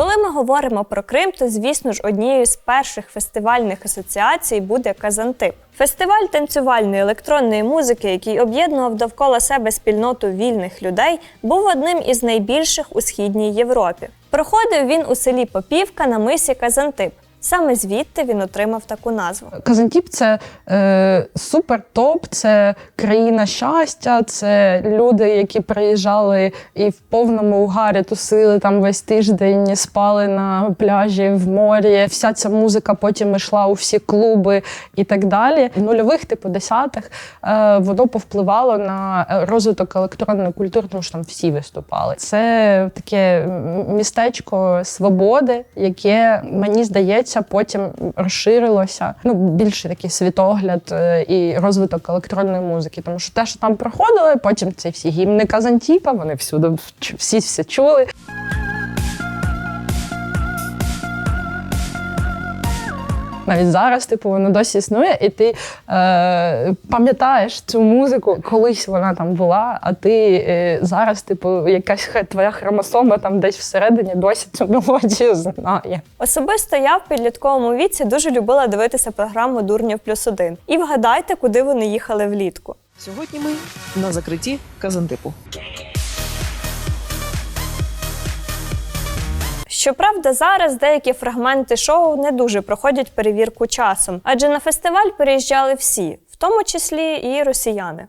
Коли ми говоримо про Крим, то звісно ж однією з перших фестивальних асоціацій буде Казантип. Фестиваль танцювальної електронної музики, який об'єднував довкола себе спільноту вільних людей, був одним із найбільших у східній Європі. Проходив він у селі Попівка на мисі Казантип. Саме звідти він отримав таку назву. Казантіп це е, супер топ, це країна щастя, це люди, які приїжджали і в повному угарі тусили там весь тиждень, спали на пляжі в морі. Вся ця музика потім йшла у всі клуби і так далі. Нульових, типу десятих, е, воно повпливало на розвиток електронної культури, тому що там всі виступали. Це таке містечко свободи, яке мені здається потім розширилося. Ну більший такий світогляд е, і розвиток електронної музики. Тому що те, що там проходили, потім це всі гімни Казантіпа, вони всюди всі все чули. Навіть зараз, типу, воно досі існує, і ти е, пам'ятаєш цю музику, колись вона там була, а ти е, зараз, типу, якась твоя хромосома там десь всередині досі цю мелодію знає. Особисто я в підлітковому віці дуже любила дивитися програму Дурнів плюс один. І вгадайте, куди вони їхали влітку. Сьогодні ми на закритті Казантипу. Щоправда, зараз деякі фрагменти шоу не дуже проходять перевірку часом, адже на фестиваль переїжджали всі, в тому числі і росіяни.